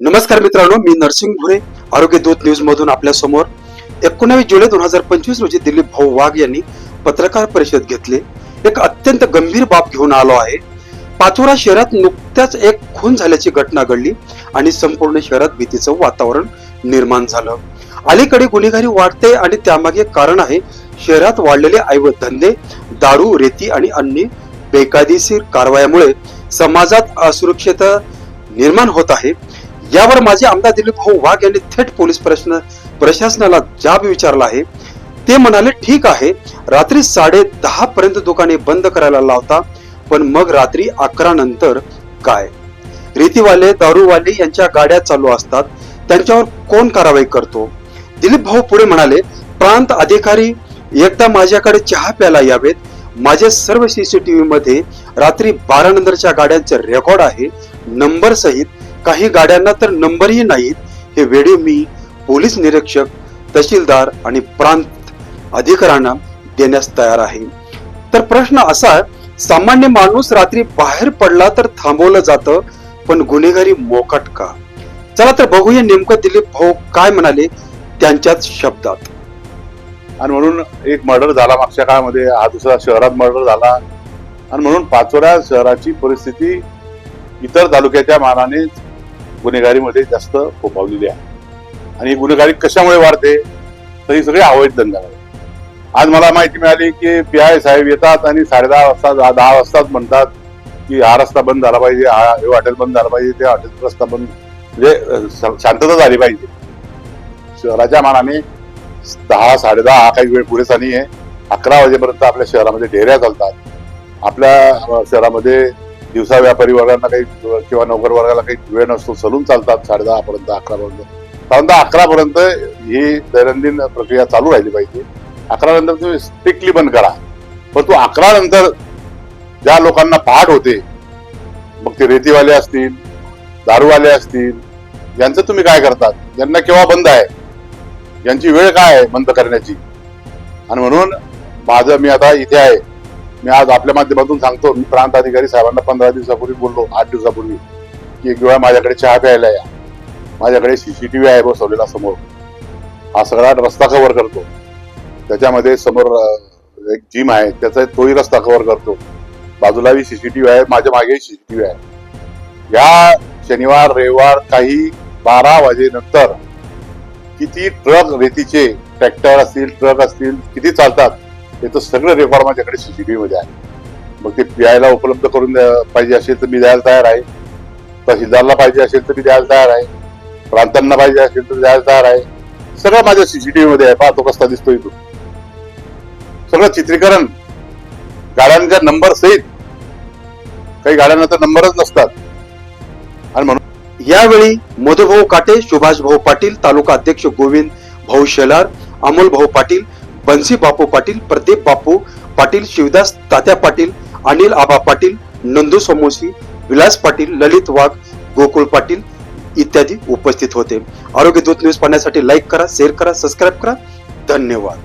नमस्कार मित्रांनो मी नरसिंग भुरे आरोग्य दूत न्यूज मधून आपल्यासमोर. एकोणावीस जुलै दोन हजार पंचवीस रोजी दिलीप भाऊ वाघ यांनी पत्रकार परिषद घेतली. एक अत्यंत गंभीर बाब घेऊन आलो आहे. पाचोरा शहरात नुकत्याच एक खून झाल्याची घटना घडली आणि संपूर्ण शहरात भीतीचं वातावरण निर्माण झालं. अलीकडे गुन्हेगारी वाढते आणि त्यामागे कारण आहे शहरात वाढलेले ऐवत धंदे दारू रेती आणि अन्य बेकायदेशीर कारवायामुळे समाजात असुरक्षितता निर्माण होत आहे. यावर माझे आमदार दिलीप भाऊ वाघ यांनी थेट पोलीस प्रश्न प्रशासनाला जाब विचारला आहे. ते म्हणाले ठीक आहे. रात्री साडे दहा पर्यंत दुकाने बंद करायला लावता पण मग रात्री अकरा नंतर काय? रेतीवाले दारूवाले यांच्या गाड्या चालू असतात. त्यांच्यावर कोण कारवाई करतो? दिलीप भाऊ पुढे म्हणाले प्रांत अधिकारी एकदा माझ्याकडे चहा प्यायला यावेत. माझे सर्व सीसीटीव्ही मध्ये रात्री बारा नंतरच्या गाड्यांचे रेकॉर्ड आहे. नंबर सहित काही गाड्यांना तर नंबरही नाहीत. हे वेळी मी पोलीस निरीक्षक तहसीलदार आणि प्रांत अधिकाऱ्यांना देण्यास तयार आहे. तर प्रश्न असा सामान्य माणूस रात्री बाहेर पडला तर थांबवलं जातं पण गुन्हेगारी मोकाट का? चला तर बघूया नेमकं दिलीप भाऊ काय म्हणाले त्यांच्याच शब्दात. आणि म्हणून एक मर्डर झाला मागच्या काळामध्ये हा दुसरा शहरात मर्डर झाला. आणि म्हणून पाचोऱ्या शहराची परिस्थिती इतर तालुक्याच्या मानाने गुन्हेगारीमध्ये जास्त फोफावलेली आहे. आणि गुन्हेगारी कशामुळे वाढते तर ही सगळी अवैध धंद्यामुळे आज मला माहिती मिळाली की पी आय साहेब येतात आणि साडेदहा वाजता दहा दहा वाजताच म्हणतात की हा रस्ता बंद झाला पाहिजे हा हे हॉटेल बंद झालं पाहिजे ते हॉटेल रस्ता बंद म्हणजे शांतता झाली पाहिजे. शहराच्या मानाने दहा साडेदहा हा काही वेळ पुरेसा नाही आहे अकरा वाजेपर्यंत आपल्या शहरामध्ये ढेऱ्या चालतात. आपल्या शहरामध्ये दिवसा व्यापारी वर्गांना काही किंवा नोकर वर्गाला काही वेळ नसतो सलून चालतात साडेदहा पर्यंत अकरा पर्यंत. साधारणतः अकरा पर्यंत ही दैनंदिन प्रक्रिया चालू राहिली पाहिजे. अकरा नंतर तुम्ही स्ट्रिक्टली बंद करा. पण तू अकरा नंतर ज्या लोकांना पहाट होते मग ते रेतीवाले असतील दारूवाले असतील यांचं तुम्ही काय करतात? ज्यांना केव्हा बंद आहे? यांची वेळ काय आहे बंद करण्याची? आणि म्हणून माझं मी आता इथे आहे. मी आज आपल्या माध्यमातून सांगतो मी प्रांत अधिकारी साहेबांना पंधरा दिवसापूर्वी बोललो आठ दिवसापूर्वी की एक वेळा माझ्याकडे चहा प्यायला या. माझ्याकडे सीसीटीव्ही आहे बसवलेला समोर. हा सगळा रस्ता कव्हर करतो. त्याच्यामध्ये समोर एक जिम आहे त्याचा तोही रस्ता कव्हर करतो. बाजूलाही सीसीटीव्ही आहे माझ्या मागेही सीसीटीव्ही आहे. या शनिवार रविवार काही बारा वाजेनंतर किती ट्रक रेतीचे ट्रॅक्टर असतील ट्रक असतील किती चालतात याचं सगळं रेकॉर्ड माझ्याकडे सीसीटीव्ही मध्ये आहे. मग ते प्यायला उपलब्ध करून पाहिजे असेल तर मी द्यायला तयार आहे. तहसीलदारला पाहिजे असेल तर मी द्यायला तयार आहे. प्रांतांना पाहिजे असेल तर द्यायला तयार आहे. सगळं माझ्या सीसीटीव्ही मध्ये आहे. पाहतो कसा दिसतोय तो. सगळं चित्रीकरण गाड्यांच्या नंबर सहित काही गाड्यांना तर नंबरच नसतात. आणि म्हणून यावेळी मधुभाऊ काटे सुभाष भाऊ पाटील तालुका अध्यक्ष गोविंद भाऊ शेलार अमोल भाऊ पाटील बन्सी बापू पाटील प्रदीप बापू पाटील शिवदास तात्या पाटील अनिल आबा पाटील नंदू समोसी विलास पाटील ललित वाघ गोकुळ पाटील इत्यादी उपस्थित होते. आरोग्य दूत न्यूज पाहण्यासाठी लाईक करा शेअर करा सबस्क्राईब करा. धन्यवाद.